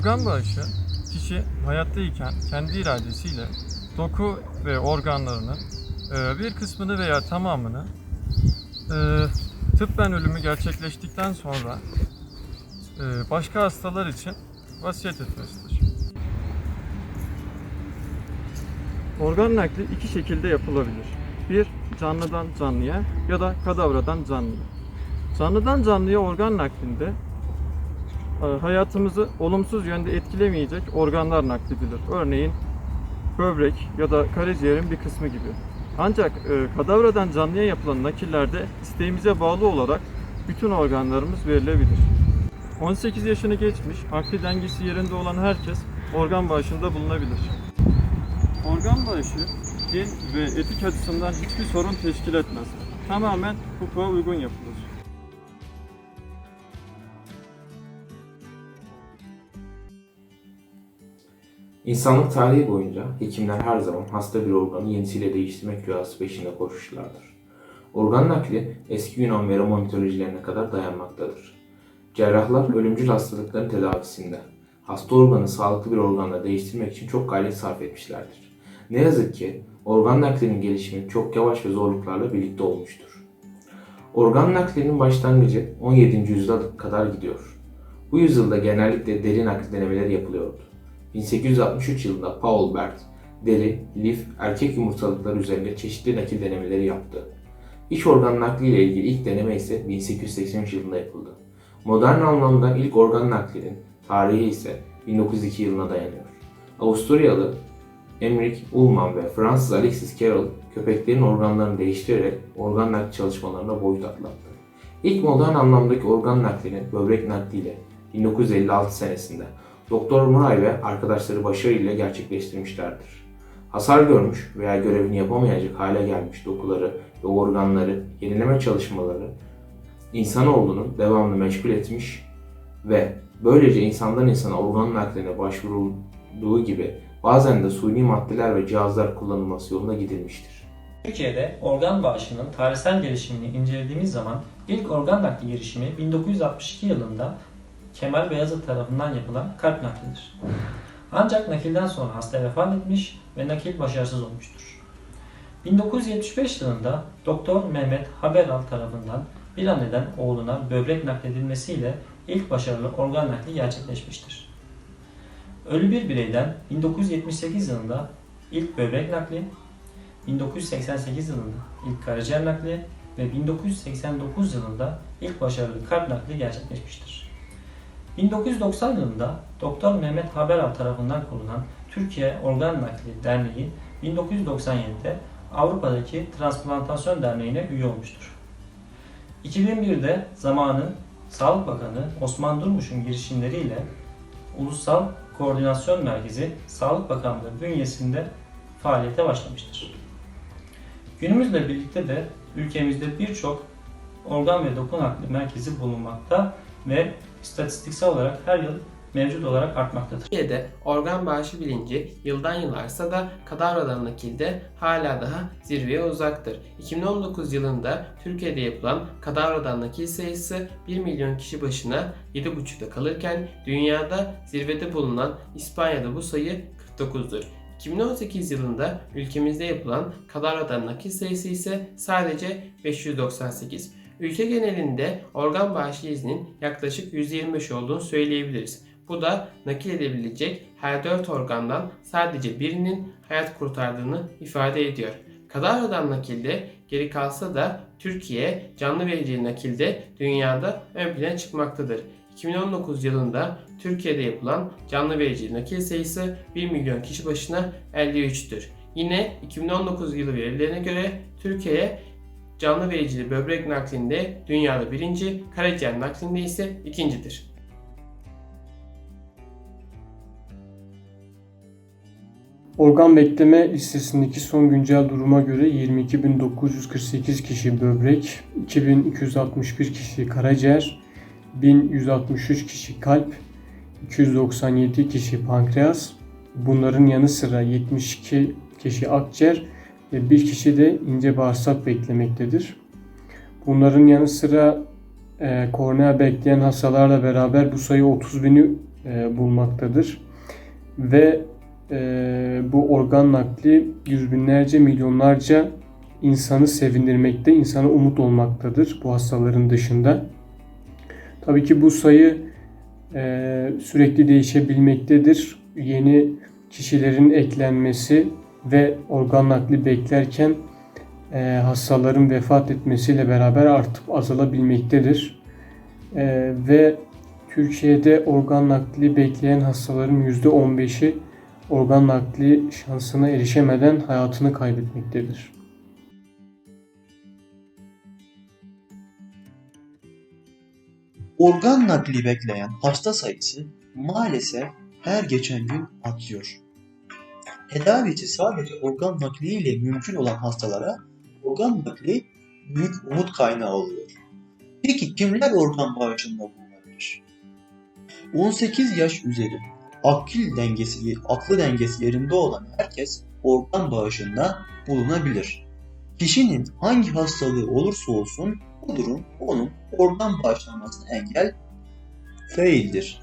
Organ bağışı kişi hayattayken kendi iradesiyle doku ve organlarının e, bir kısmını veya tamamını e, tıbben ölümü gerçekleştikten sonra e, başka hastalar için vasiyet etmesidir. Organ nakli iki şekilde yapılabilir. Bir, canlıdan canlıya ya da kadavradan canlıya. Canlıdan canlıya organ naklinde hayatımızı olumsuz yönde etkilemeyecek organlar nakledilir. Örneğin böbrek ya da karaciğerin bir kısmı gibi. Ancak e, kadavradan canlıya yapılan nakillerde isteğimize bağlı olarak bütün organlarımız verilebilir. 18 yaşını geçmiş, akli dengesi yerinde olan herkes organ bağışında bulunabilir. Organ bağışı din ve etik açısından hiçbir sorun teşkil etmez. Tamamen hukuka uygun yapılır. İnsanlık tarihi boyunca hekimler her zaman hasta bir organı yenisiyle değiştirmek rüyası peşinde koşmuşlardır. Organ nakli eski Yunan ve Roma mitolojilerine kadar dayanmaktadır. Cerrahlar ölümcül hastalıkların tedavisinde hasta organı sağlıklı bir organla değiştirmek için çok gayret sarf etmişlerdir. Ne yazık ki organ naklinin gelişimi çok yavaş ve zorluklarla birlikte olmuştur. Organ naklinin başlangıcı 17. yüzyıla kadar gidiyor. Bu yüzyılda genellikle deri nakli denemeleri yapılıyordu. 1863 yılında Paul Bert, deri, lif, erkek yumurtalıkları üzerinde çeşitli nakil denemeleri yaptı. İç organ nakli ile ilgili ilk deneme ise 1883 yılında yapıldı. Modern anlamda ilk organ naklinin tarihi ise 1902 yılına dayanıyor. Avusturyalı Emmerich Ullmann ve Fransız Alexis Carrel köpeklerin organlarını değiştirerek organ nakli çalışmalarına boyut atlattı. İlk modern anlamdaki organ naklini böbrek nakliyle 1956 senesinde Doktor Murray ve arkadaşları başarıyla gerçekleştirmişlerdir. Hasar görmüş veya görevini yapamayacak hale gelmiş dokuları ve organları yenileme çalışmaları insanoğlunun devamlı meşgul etmiş ve böylece insandan insana organ nakline başvurulduğu gibi bazen de suni maddeler ve cihazlar kullanılması yoluna gidilmiştir. Türkiye'de organ bağışının tarihsel gelişimini incelediğimiz zaman ilk organ nakli girişimi 1962 yılında Kemal Beyazıt tarafından yapılan kalp naklidir. Ancak nakilden sonra hasta vefat etmiş ve nakil başarısız olmuştur. 1975 yılında Doktor Mehmet Haberal tarafından bir anneden oğluna böbrek nakledilmesiyle ilk başarılı organ nakli gerçekleşmiştir. Ölü bir bireyden 1978 yılında ilk böbrek nakli, 1988 yılında ilk karaciğer nakli ve 1989 yılında ilk başarılı kalp nakli gerçekleşmiştir. 1990 yılında Doktor Mehmet Haberal tarafından kurulan Türkiye Organ Nakli Derneği 1997'de Avrupa'daki Transplantasyon Derneği'ne üye olmuştur. 2001'de zamanı Sağlık Bakanı Osman Durmuş'un girişimleriyle Ulusal Koordinasyon Merkezi Sağlık Bakanlığı bünyesinde faaliyete başlamıştır. Günümüzle birlikte de ülkemizde birçok organ ve doku nakli merkezi bulunmakta ve istatistiksel olarak her yıl mevcut olarak artmaktadır. Türkiye'de organ bağışı bilinci yıldan yıla artsa da kadavradan nakilde hala daha zirveye uzaktır. 2019 yılında Türkiye'de yapılan kadavradan nakil sayısı 1 milyon kişi başına 7,5'da kalırken dünyada zirvede bulunan İspanya'da bu sayı 49'dur. 2018 yılında ülkemizde yapılan kadavradan nakil sayısı ise sadece 598. Ülke genelinde organ bağışı izninin yaklaşık %25 olduğunu söyleyebiliriz. Bu da nakil edebilecek her 4 organdan sadece birinin hayat kurtardığını ifade ediyor. Kadavradan nakilde geri kalsa da Türkiye canlı verici nakilde dünyada ön plana çıkmaktadır. 2019 yılında Türkiye'de yapılan canlı verici nakil sayısı 1 milyon kişi başına 53'tür. Yine 2019 yılı verilerine göre Türkiye canlı vericili böbrek naklinde dünyada birinci, karaciğer naklinde ise ikincidir. Organ bekleme listesindeki son güncel duruma göre 22.948 kişi böbrek, 2261 kişi karaciğer, 1163 kişi kalp, 297 kişi pankreas, bunların yanı sıra 72 kişi akciğer ve bir kişi de ince bağırsak beklemektedir. Bunların yanı sıra e, kornea bekleyen hastalarla beraber bu sayı 30 bini e, bulmaktadır. Ve e, bu organ nakli yüz binlerce, milyonlarca insanı sevindirmekte, insana umut olmaktadır bu hastaların dışında. Tabii ki bu sayı e, sürekli değişebilmektedir. Yeni kişilerin eklenmesi ve organ nakli beklerken e, hastaların vefat etmesiyle beraber artıp azalabilmektedir. E, ve Türkiye'de organ nakli bekleyen hastaların %15'i organ nakli şansına erişemeden hayatını kaybetmektedir. Organ nakli bekleyen hasta sayısı maalesef her geçen gün artıyor. Tedavisi sadece organ nakliyle mümkün olan hastalara organ nakli büyük umut kaynağı oluyor. Peki kimler organ bağışında bulunabilir? 18 yaş üzeri akıl dengesi, aklı dengesi yerinde olan herkes organ bağışında bulunabilir. Kişinin hangi hastalığı olursa olsun bu durum onun organ bağışlanmasına engel değildir.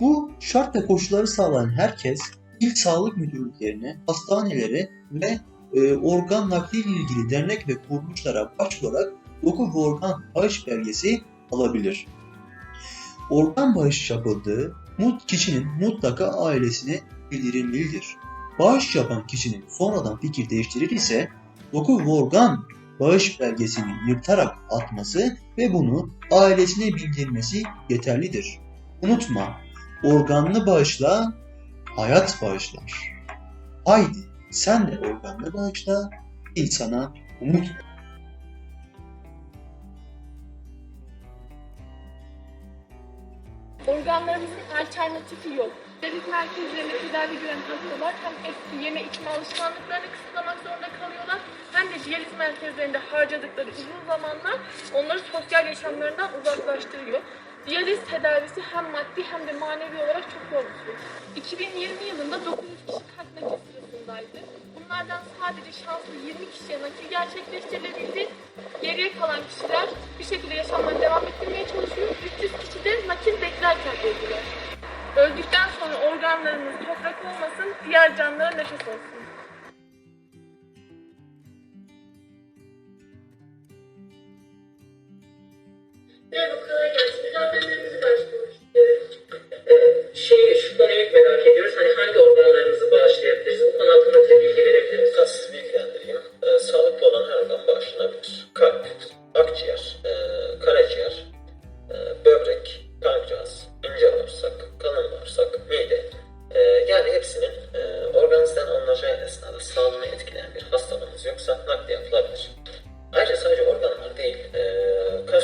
Bu şart ve koşulları sağlayan herkes il sağlık müdürlüklerine, hastanelere ve e, organ nakli ilgili dernek ve kuruluşlara başvurarak doku ve organ bağış belgesi alabilir. Organ bağış yapıldığı mut kişinin mutlaka ailesine bildirilmelidir. Bağış yapan kişinin sonradan fikir değiştirir ise doku ve organ bağış belgesini yırtarak atması ve bunu ailesine bildirmesi yeterlidir. Unutma, organlı bağışla, hayat bağışlar. Haydi sen de organlı bağışla, insana umut ver. Organlarımızın alternatifi yok. Devlet merkezlerinde tedavi gören hastalar hem eski yeme içme alışkanlıklarını kısıtlamak zorunda kalıyorlar hem de diyaliz merkezlerinde harcadıkları uzun zamanlar onları sosyal yaşamlarından uzaklaştırıyor. Diyaliz tedavisi hem maddi hem de manevi olarak çok süreç. 2020 yılında 900 kişi kalp nakil sırasındaydı. Bunlardan sadece şanslı 20 kişiye nakil gerçekleştirilebildi. Geriye kalan kişiler bir şekilde yaşamlarını devam ettirmeye çalışıyor. 300 kişi de nakil beklerken öldüler. Öldükten sonra organlarımız toprak olmasın, diğer canlılara nefes olsun.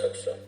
Статуса.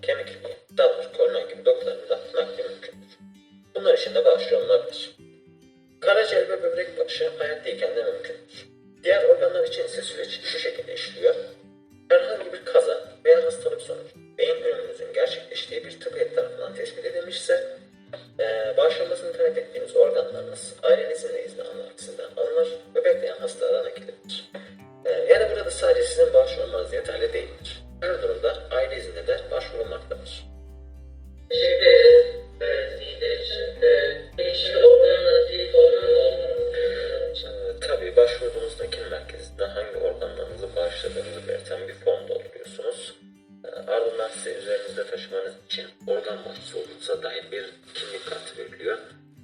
Üzerinizde taşımanız için organ bağışçısı olduğunuza dair bir kimlik kartı veriliyor.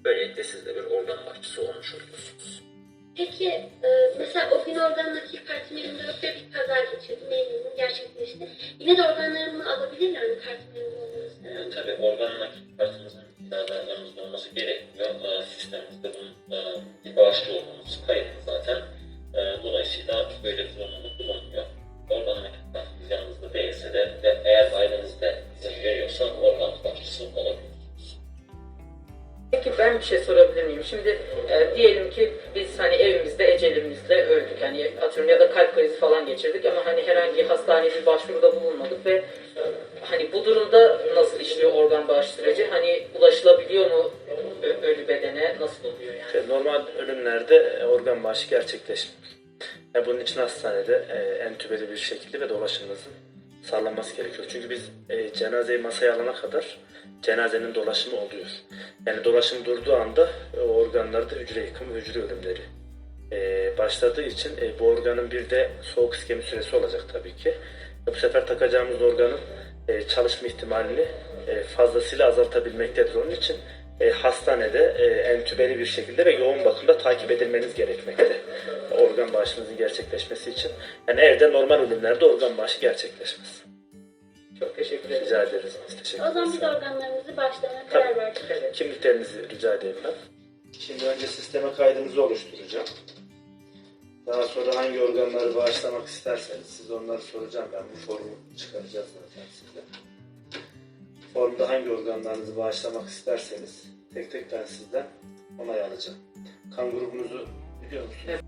Böylelikle siz de bir organ bağışçısı olmuş oluyorsunuz. Peki e, mesela o gün organ nakil kartım elimde yok ve bir kaza geçirdim, evliliğim gerçekleşti. Yine de organlarımı alabilirler mi kartım elimde olması? Ee, Tabii organ nakil kartımızın binalarımızda olması gerekmiyor. Ee, Sistemimizde bunun e, bir bağışçı olduğumuz herhangi hastaneye bir başvuruda bulunmadık ve e, hani bu durumda nasıl işliyor organ bağış süreci? Hani ulaşılabiliyor mu ölü bedene? Nasıl oluyor yani? İşte normal ölümlerde e, organ bağışı gerçekleşmiyor. Yani bunun için hastanede e, entübeli bir şekilde ve dolaşımınızın sağlanması gerekiyor. Çünkü biz e, cenazeyi masaya alana kadar cenazenin dolaşımı oluyor. Yani dolaşım durduğu anda e, organlarda hücre yıkımı, hücre ölümleri e, başladığı için e, bu organın bir de soğuk iskemi süresi olacak tabii ki. Bu sefer takacağımız organın e, çalışma ihtimalini e, fazlasıyla azaltabilmektedir. Onun için e, hastanede e, entübeli bir şekilde ve yoğun bakımda takip edilmeniz gerekmekte. Organ bağışınızın gerçekleşmesi için. Yani evde normal ölümlerde organ bağışı gerçekleşmez. Çok teşekkür ederim. Rica ederiz. Biz teşekkür O zaman ederiz. biz organlarımızı bağışlamaya karar verdik. Evet. Kimliklerinizi rica edeyim ben. Şimdi önce sisteme kaydınızı oluşturacağım. Daha sonra hangi organları bağışlamak isterseniz siz onları soracağım ben. Bu formu çıkaracağız zaten size. Formda hangi organlarınızı bağışlamak isterseniz tek tek ben sizden onay alacağım. Kan grubunuzu biliyor musunuz?